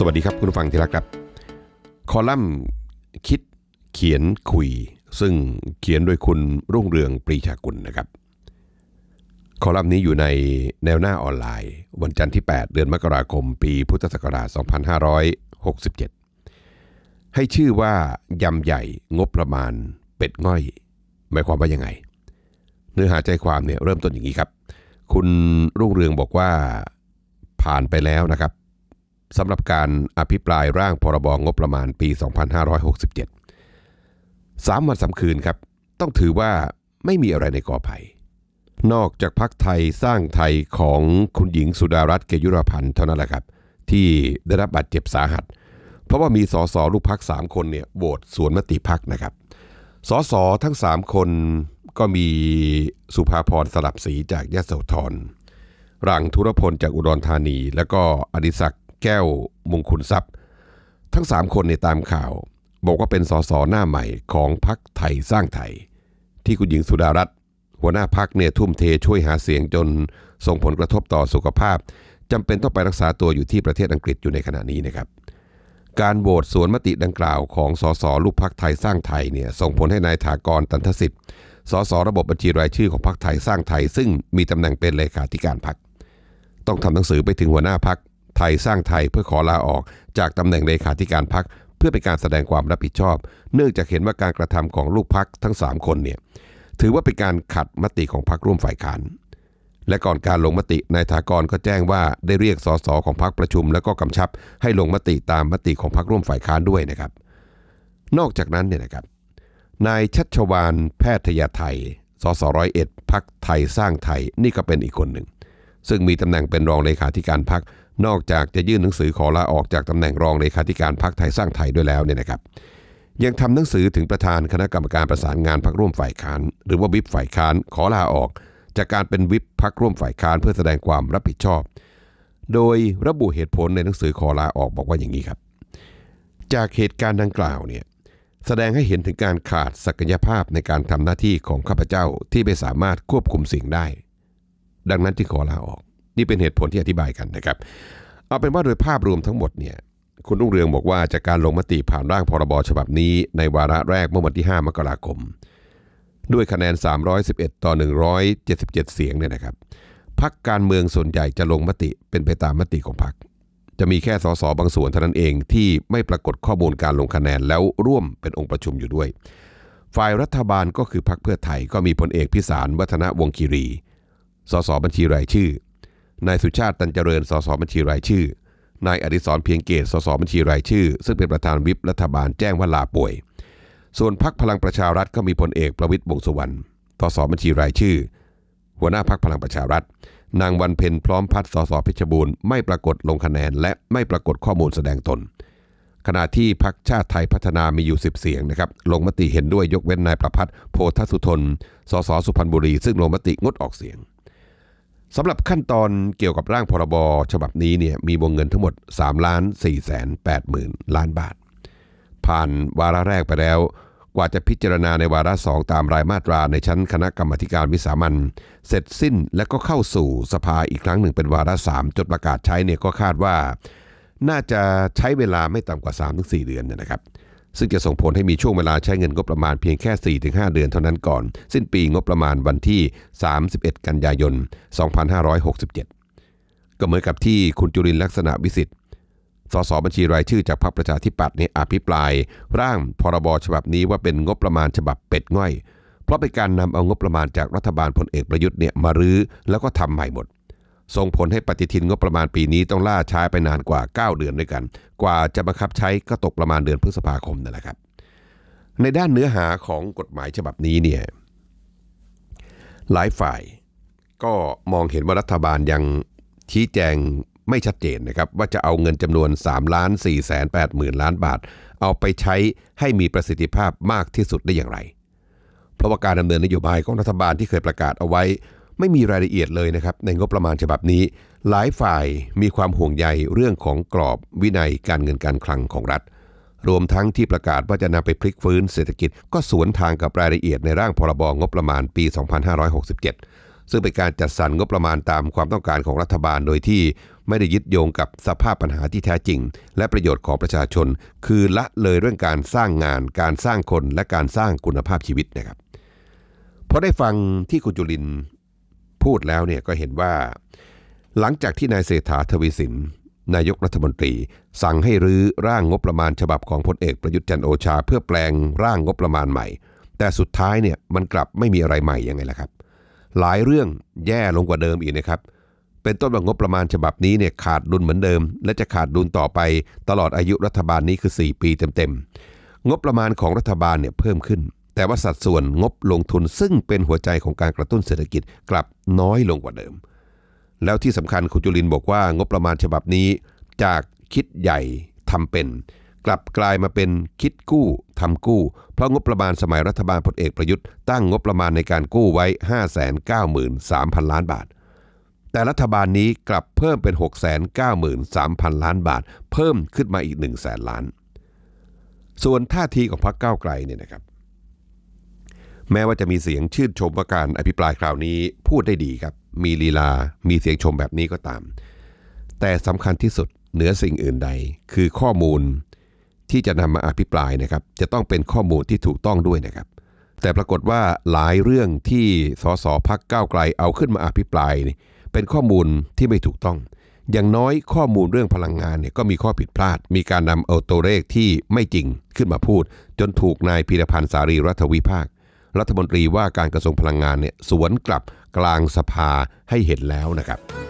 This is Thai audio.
สวัสดีครับคุณผู้ฟังที่รักครับ คอลัมน์คิดเขียนคุย ซึ่งเขียนโดยคุณรุ่งเรืองปรีชากุลนะครับ คอลัมน์นี้อยู่ในแนวหน้าออนไลน์ วันจันทร์ที่ 8 เดือนมกราคม ปีพุทธศักราช 2567 ให้ชื่อว่ายำใหญ่งบประมาณเป็ดง่อย หมายความว่ายังไง เนื้อหาใจความเนี่ยเริ่มต้นอย่างนี้ครับ คุณรุ่งเรืองบอกว่าผ่านไปแล้วนะครับ สำหรับการอภิปรายร่างพรบงบประมาณปี 2567สามวันสามคืนครับ ต้องถือว่าไม่มีอะไรในกอไผ่นอกจากพักไทยสร้างไทยของคุณหญิงสุดารัตน์เกยุรพันธ์เท่านั้นแหละครับ ที่ได้รับบาดเจ็บสาหัส เพราะว่ามีสสลูกพักสามคนเนี่ยโหวตสวนมติพักนะครับสสทั้งสามคนก็มีสุภาพรสลับสีจากยะโสธรรังธุรพลจากอุดรธานี แล้วก็อดิศักดิ์ แก้วมงคุณทรัพย์ ทั้ง 3 คนในตามข่าว บอกว่าเป็นสสหน้าใหม่ของพักไทยสร้างไทย ที่คุณหญิงสุดารัตน์หัวหน้าพักเนี่ยทุ่มเทช่วยหาเสียงจนส่งผลกระทบต่อสุขภาพจำเป็นต้องไปรักษาตัวอยู่ที่ประเทศอังกฤษอยู่ในขณะนี้นะครับการโหวตสวนมติดังกล่าวของสสลูกพักไทยสร้างไทยเนี่ยส่งผลให้นายถากรตันทสิทธิ์สสระบบบัญชีรายชื่อของพักไทยสร้างไทย ซึ่งมีตำแหน่งเป็นเลขาธิการพัก ต้องทำหนังสือไปถึงหัวหน้าพัก ไทยสร้างไทยเพื่อขอลาออก จากตำแหน่งเลขาธิการพักเพื่อเป็นการแสดงความรับผิดชอบ เนื่องจากเห็นว่าการกระทำของลูกพักทั้ง 3 คนเนี่ยถือว่าเป็นการขัดมติของพักร่วมฝ่ายค้านและก่อนการลงมตินายถากรก็แจ้งว่าได้เรียกสสของพักประชุม แล้วก็กำชับให้ลงมติตามมติของพักร่วมฝ่ายค้านด้วยนะครับ นอกจากนั้นเนี่ยนะครับนายชัชวานแพทยไทยสสร้อยเอ็ดพักไทยสร้างไทยนี่ก็เป็นอีกคนหนึ่ง ซึ่งมีตำแหน่งเป็นรองเลขาธิการพัก นอกจากจะยื่นหนังสือขอลาออกจากตำแหน่งรองเลขาธิการพักไทยสร้างไทยด้วยแล้วเนี่ยนะครับ ยังทำหนังสือถึงประธานคณะกรรมการประสานงานพักร่วมฝ่ายค้าน หรือว่าวิปฝ่ายค้านขอลาออก จากการเป็นวิปพักร่วมฝ่ายค้านเพื่อแสดงความรับผิดชอบ โดยระบุเหตุผลในหนังสือขอลาออกบอกว่าอย่างนี้ครับ จากเหตุการณ์ดังกล่าวเนี่ยแสดงให้เห็นถึงการขาดศักยภาพในการทำหน้าที่ของข้าพเจ้าที่ไม่สามารถควบคุมสิ่งได้ ดังนั้นที่ขอลาออก นี่เป็นเหตุผลที่อธิบายกันนะครับ เอาเป็นว่าโดยภาพรวมทั้งหมดเนี่ยคุณรุ่งเรืองบอกว่าจากการลงมติผ่านร่างพรบฉบับนี้ ในวาระแรกเมื่อวันที่ 5 มกราคม ด้วยคะแนน 311 ต่อ 177 เสียงเนี่ยนะครับพักการเมืองส่วนใหญ่จะลงมติเป็นไปตามมติของพัก จะมีแค่สสบางส่วนเท่านั้นเองที่ไม่ปรากฏข้อมูลการลงคะแนนแล้วร่วมเป็นองค์ประชุมอยู่ด้วย ฝ่ายรัฐบาลก็คือพรรคเพื่อไทยก็มีพลเอกพิสารวัฒนวงคีรี สสบัญชีรายชื่อ นายสุชาติตันเจริญสสบัญชีรายชื่อนายอดิศรเพียงเกตสสบัญชีรายชื่อ ซึ่งเป็นประธานวิปรัฐบาลแจ้งว่าลาป่วย ส่วนพรรคพลังประชารัฐก็มีพลเอกประวิตยวงษ์สุวรรณสสบัญชีรายชื่อ หัวหน้าพรรคพลังประชารัฐ นางวันเพ็ญพร้อมพัฒน์สสเพชรบูรณ์ไม่ปรากฏลงคะแนน และไม่ปรากฏข้อมูลแสดงตน ขณะที่พักชาติไทยพัฒนามีอยู่ 10 เสียงนะครับลงมติเห็นด้วยยกเว้นนายประพัฒน์โพธสุทนสสสุพรรณบุรี ซึ่งลงมติงดออกเสียง สำหรับขั้นตอนเกี่ยวกับร่างพรบฉบับนี้เนี่ยมีวงเงินทั้งหมด3ล้าน4แสน8หมื่นล้านบาท ผ่านวาระแรกไปแล้ว กว่าจะพิจารณาในวาระสองตามรายมาตราในชั้นคณะกรรมการวิสามันเสร็จสิ้นและก็เข้าสู่สภาอีกครั้งหนึ่งเป็นวาระสามจดประกาศใช้เนี่ยก็คาดว่า น่าจะใช้เวลาไม่ต่ำกว่า 3-4 เดือนเนยนะครับ ซึ่งจะส่งผลให้มีช่วงเวลาใช้เงินงบประมาณเพียงแค่ 4-5 เดือนเท่านั้นก่อน สิ้นปีงบประมาณวันที่ 31 กันยายน 2567 ก็เหมือนกับที่คุณจุรินลักษณะวิสิทธิ์สสบัญชีรายชื่อจากพรรคประชาธิปัตย์เนี่ยอภิปราย ร่างพรบฉบับนี้ว่าเป็นงบประมาณฉบับเป็ดง่อย เพราะเป็นการนำเอางบประมาณจากรัฐบาลพลเอกประยุทธ์เนี่ยมารื้อแล้วก็ทำใหม่หมด ส่งผลให้ปฏิทินงบประมาณปีนี้ต้องล่าช้าไปนานกว่า 9 เดือนด้วยกัน กว่าจะบังคับใช้ก็ตกประมาณเดือนพฤษภาคมนั่นแหละครับ ในด้านเนื้อหาของกฎหมายฉบับนี้เนี่ยหลายฝ่ายก็มองเห็นว่ารัฐบาลยังชี้แจงไม่ชัดเจนนะครับว่าจะเอาเงินจำนวน3ล้าน4แสน8หมื่นล้านบาท เอาไปใช้ให้มีประสิทธิภาพมากที่สุดได้อย่างไร เพราะว่าการดำเนินนโยบายของรัฐบาลที่เคยประกาศเอาไว้ ไม่มีรายละเอียดเลยนะครับในงบประมาณฉบับนี้ หลายฝ่ายมีความห่วงใยเรื่องของกรอบวินัยการเงินการคลังของรัฐ รวมทั้งที่ประกาศว่าจะนำไปพลิกฟื้นเศรษฐกิจก็สวนทางกับรายละเอียดในร่างพรบงบประมาณปี 2567 ซึ่งเป็นการจัดสรรงบประมาณตามความต้องการของรัฐบาลโดยที่ไม่ได้ยึดโยงกับสภาพปัญหาที่แท้จริง และประโยชน์ของประชาชน คือละเลยเรื่องการสร้างงาน การสร้างคนและการสร้างคุณภาพชีวิตนะครับพอได้ฟังที่คุณจุลิน พูดแล้วเนี่ยก็เห็นว่า หลังจากที่นายเศรษฐาทวีสิน นายกรัฐมนตรี สั่งให้รื้อร่างงบประมาณฉบับของพลเอกประยุทธ์จันโอชา เพื่อแปลงร่างงบประมาณใหม่ แต่สุดท้ายเนี่ยมันกลับไม่มีอะไรใหม่ยังไงล่ะครับ หลายเรื่องแย่ลงกว่าเดิมอีกนะครับเป็นต้นว่างบประมาณฉบับนี้เนี่ยขาดดุลเหมือนเดิม และจะขาดดุลต่อไป ตลอดอายุรัฐบาลนี้คือ 4 ปีเต็มๆงบประมาณของรัฐบาลเนี่ยเพิ่มขึ้น แต่ว่าสัดส่วนงบลงทุนซึ่งเป็นหัวใจของการกระตุ้นเศรษฐกิจกลับน้อยลงกว่าเดิม แล้วที่สำคัญคุณจุลินบอกว่างบประมาณฉบับนี้ จากคิดใหญ่ทำเป็น กลับกลายมาเป็นคิดกู้ทำกู้ เพราะงบประมาณสมัยรัฐบาลพลเอกประยุทธ์ตั้งงบประมาณในการกู้ไว้ 593,000 ล้านบาท แต่รัฐบาลนี้กลับเพิ่มเป็น 693,000 ล้านบาท เพิ่มขึ้นมาอีก1 0 0 0 0แสนล้าน ส่วนท่าทีของพรรคก้าวไกลเนี่ยนะครับ แม้ว่าจะมีเสียงชื่นชมว่าการอภิปรายคราวนี้พูดได้ดีครับ มีลีลา มีเสียงชมแบบนี้ก็ตาม แต่สำคัญที่สุดเหนือสิ่งอื่นใด คือข้อมูลที่จะนำมาอภิปรายนะครับ จะต้องเป็นข้อมูลที่ถูกต้องด้วยนะครับ แต่ปรากฏว่าหลายเรื่องที่สสพักก้าวไกลเอาขึ้นมาอภิปราย เป็นข้อมูลที่ไม่ถูกต้อง อย่างน้อยข้อมูลเรื่องพลังงานเนี่ยก็มีข้อผิดพลาด มีการนำเอาตัวเลขที่ไม่จริงขึ้นมาพูด จนถูกนายพีรพันธ์สารีรัฐวิภาค รัฐมนตรีว่าการกระทรวงพลังงานเนี่ยสวนกลับกลางสภาให้เห็นแล้วนะครับ